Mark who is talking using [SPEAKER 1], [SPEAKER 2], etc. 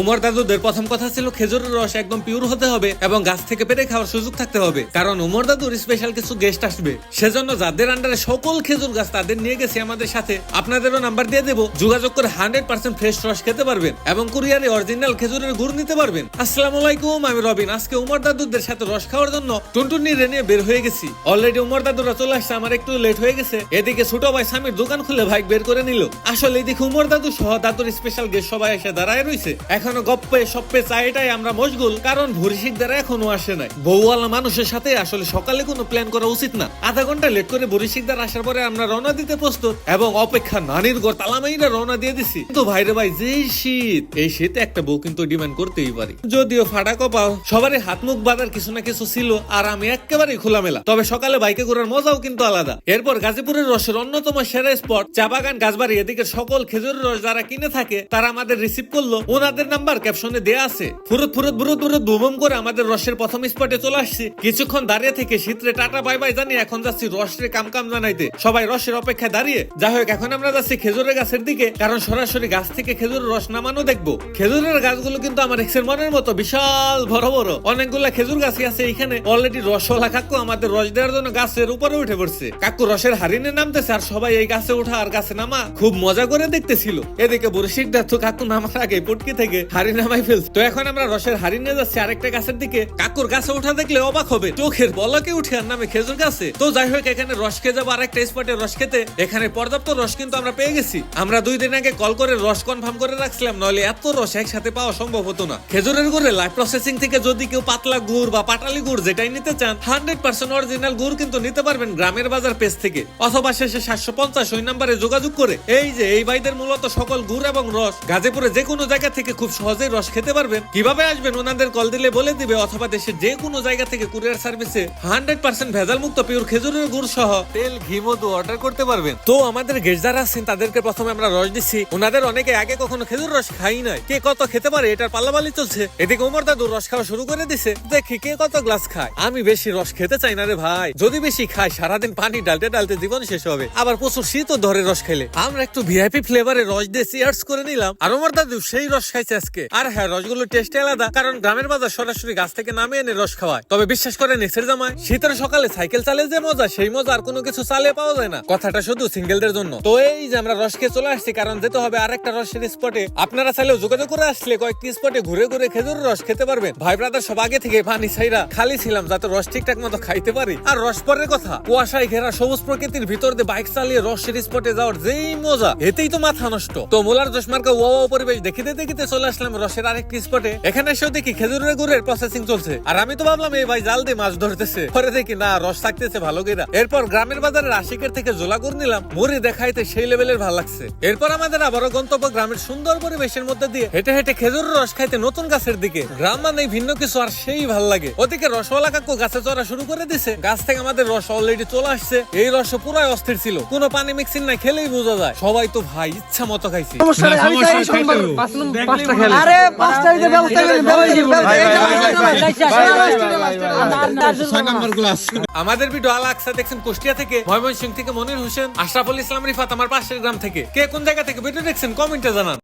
[SPEAKER 1] উমর দাদুদের প্রথম কথা ছিল খেজুরের রস একদম পিওর হতে হবে এবং গাছ থেকে পেরে খাওয়ার সুযোগ থাকতে হবে। কারণ উমর দাদুর স্পেশাল কিছু গেস্ট আসবে। সেজন্য যাদের আন্ডারে সকল খেজুর গাছ তাদের নিয়ে গেছি আমাদের সাথে। আপনাদেরও নাম্বার দিয়ে দেবো। যোগাযোগ করে হান্ড্রেড পার্সেন্ট ফ্রেশ রস খেতে পারবেন এবং কুরিয়ারে অরিজিনাল খেজুরের গুড় নিতে পারবেন। আসসালামু আলাইকুম, আমি রবিন। আজকে উমর দাদুদের সাথে রস খাওয়ার জন্য টুনটুনি রেনে বের হয়ে গেছি। অলরেডি উমর দাদুরা চলে আসছে, আমার একটু লেট হয়ে গেছে। এদিকে ছোট ভাই স্বামীর দোকান খুলে ভাই বের করে নিল। আসলে এদিকে উমর দাদু সহ দাদুর স্পেশাল গেস্ট সবাই এসে দাঁড়ায় রয়েছে। এখনও গপ্পে সপ্পে চাইটাই আমরা মশগুল, কারণ ভরিশিক দ্বারা এখনও আসে নাই। বউওয়ালা মানুষের সাথে আসলে সকালে কোনো প্ল্যান করা উচিত না। আধা ঘণ্টা লেট করে বরিশিক দ্বার আসার পরে আমরা রওনা দিতে প্রস্তুত এবং অপেক্ষা নানির ঘর তালামাইরা রওনা দিয়ে দিছি। কিন্তু ভাইরে ভাই যে শীত, এই শীতে একটা বউ কিন্তু ডিমান্ড করতেই পারি। যদিও ফাটা কপাল, সবারই হাত মুখ বাঁধার কিছু না কিছু ছিল আর আমি একেবারেই খোলামেলা। তবে সকালে বাইকে ঘোরার মজাও কিন্তু আলাদা। এরপর গাজীপুরের রসের অন্যতম সেরা স্পট চা বাগান, গাছবাড়ি এদিকে সকল খেজুরের রস যারা কিনে থাকে, তারা আমাদের রিসিভ করল। ওনাদের নাম্বার ক্যাপশনে দেয়া আছে, ফুরুত ফুরুত, বুরুত বুরুত বুবম করে আমাদের রসের প্রথম স্পটে চলে আসছি। কিছুক্ষণ দাঁড়িয়ে থেকে শীতরে টাটা, বাই বাই জানি এখন যাচ্ছি রসরে কাম কাম জানাইতে। সবাই রসের অপেক্ষায় দাঁড়িয়ে। যাই হোক, এখন আমরা যাচ্ছি খেজুরের গাছের দিকে, কারণ সরাসরি গাছ থেকে খেজুরের রস নামানো দেখব। খেজুরের গাছগুলো কিন্তু আমার এক্সের মনের মতো বিশাল বড় বড়। অনেকগুলা খেজুর গাছই আছে এখানে অলরেডি রসওয়ালা কাকু আমাদের রস দেওয়ার জন্য গাছের উপরে উঠে পড়ছে। কাকু রসের হারিনে নামতেছে আর সবাই এই গাছে ওঠা আর গাছে নামা খুব মজা করে দেখতেছিল। এদিকে বরিশিক তো কাকু নামার আগে পুটকি থেকে হারি নামাই ফেলছে। তো এখন আমরা রসের হারি নিয়ে যাচ্ছি আরেকটা গাছের দিকে। কাকুর গাছে ওঠা দেখলে অবাক হবে। চোখের বলকে উঠে আর নামে খেজুর গাছে। তো যাই হোক, এখানে রস খেয়ে যাব আরেকটা স্পটে রস খেতে। এখানে পর্যাপ্ত রস কিন্তু আমরা পেয়ে গেছি। আমরা দুই দিন আগে কল করে রস কনফার্ম করে রাখছিলাম, নইলে এত রস একসাথে পাওয়া সম্ভব হতো না। খেজুরের গুড়ে লাইভ প্রসেসিং থেকে যদি কেউ পাতলা গুড় বা পাটালি গুড় যেটাই নিতে চান হান্ড্রেড পার্সেন্ট অরিজিনাল গুড় কিন্তু নিতে পারবেন গ্রামের বাজার পেজ থেকে। অথবা শেষে সাতশো পঞ্চাশ ওই নাম্বারে যোগাযোগ করে। এই যে, এই বাইদের মূলত সকল গুড় এবং রস গাজীপুরে যে কোনো জায়গা থেকে খুব সহজেই রস খেতে পারবেন। কীভাবে আসবেন? ওনাদের কল দিলে বলে দিবে অথবা দেশের যে কোনো জায়গা থেকে কুরিয়ার সার্ভিসে হান্ড্রেড পার্সেন্ট ভেজাল মুক্ত পিওর খেজুরের গুড় সহ। তেল ঘি মধু অর্ডার করতে পারবেন। তো আমাদের গেস্ট যারা আছেন তাদেরকে প্রথমে আমরা রস দিচ্ছি। ওনাদের অনেকে আগে কখনো খেজুর রস খাই নাই। কে কত খেতে পারে এটার পাল্লাবালি চলছে। এদিকে ওমর দাদু রস খাওয়া শুরু করে দিছে। দেখি কে কত গ্লাস খায়। আমি বেশি রস খেতে চাই না রে ভাই। যদি বেশি খাই সারাদিন পানি ডালতে ডালতে জীবন শেষ হবে। আবার প্রচুর শীতও ধরে রস খেলে। আমরা একটু ভিআইপি ফ্লেভারে রস দিয়ে চিয়ার্স করে নিলাম। আর ওমর দাদু সেই রস খাইছে আজকে। আর হ্যাঁ রসগুলো টেস্ট আলাদা, কারণ গ্রামের বাজার সরাসরি গাছ থেকে নামিয়ে এনে রস খাওয়ায়। তবে বিশ্বাস করে নেক্সের জামায় শীতের সকালে সাইকেল চালে যে মজা, সেই মজা আর কোনো কিছু চালে পাওয়া যায় না। কথাটা শুধু সিঙ্গেলদের জন্য। তো এই যে আমরা রস খেয়ে চলে আসছি, কারণ যেতে হবে আরেকটা রসের স্পটে আপনারা চাইলেও যোগাযোগ করে আসলে কয়েকটি স্পটে ঘুরে ঘুরে খেজুর রস খেতে পারবেন। ভাই ব্রাদার সব আগে থেকে পানি ছাইরা খালি ছিলাম, যাতে রস ঠিকঠাক মতো খাইতে পারি। আর রস পরের কথা, কুয়াশায় ঘেরা সবুজ প্রকৃতির ভিতর দিয়ে বাইক চালিয়ে রসের স্পটে যাওয়ার যেই মজা, এতেই তো মাথা নষ্ট। তো মোলার চশমার্কা ও ও পরিবেশ দেখিতে দেখিতে চলে আসলাম রসের আরেকটি স্পটে। এখানে এসেও দেখি খেজুরের গুড়ের প্রসেসিং চলছে। আর আমি তো ভাবলাম এই ভাই জাল দিয়ে মাছ ধরতেছে। পরে দেখি না রস থাকতেছে ভালো গেরা এরপর গ্রামের বাজারের আশিকের থেকে জোলা গুড় নিলাম। মুড়ি দেখাইতে সেই লেভেলের ভালো লাগছে। এরপর আমাদের আবারও গন্তব্য গ্রামের সুন্দর পরিবেশের মধ্যে দিয়ে হেঁটে হেঁটে খেজুর রস খাইতে নতুন গাছের দিকে। গ্রাম মানে ভিন্ন কিছু আর সেই ভালো লাগে। ওদিকে রসওয়ালা কাকু গাছে চড়া শুরু করে দিছে। গাছ থেকে আমাদের রস অলরেডি চলে আসছে। এই রস পুরাই অস্থির ছিল। কোনো পানি মিক্সিং না খেলেই বোঝা যায়। সবাই তো ভাই ইচ্ছা মতো খাইছি।
[SPEAKER 2] খেলে। আরে ব্যবস্থা
[SPEAKER 1] আমাদের ভিডিও আল আকসা দেখছেন কুষ্টিয়া থেকে ময়মনসিং থেকে মনির হোসেন আশরাফুল ইসলাম রিফাত আমার পাশের গ্রাম থেকে কে কোন জায়গা থেকে ভিডিও দেখছেন কমেন্টে জানান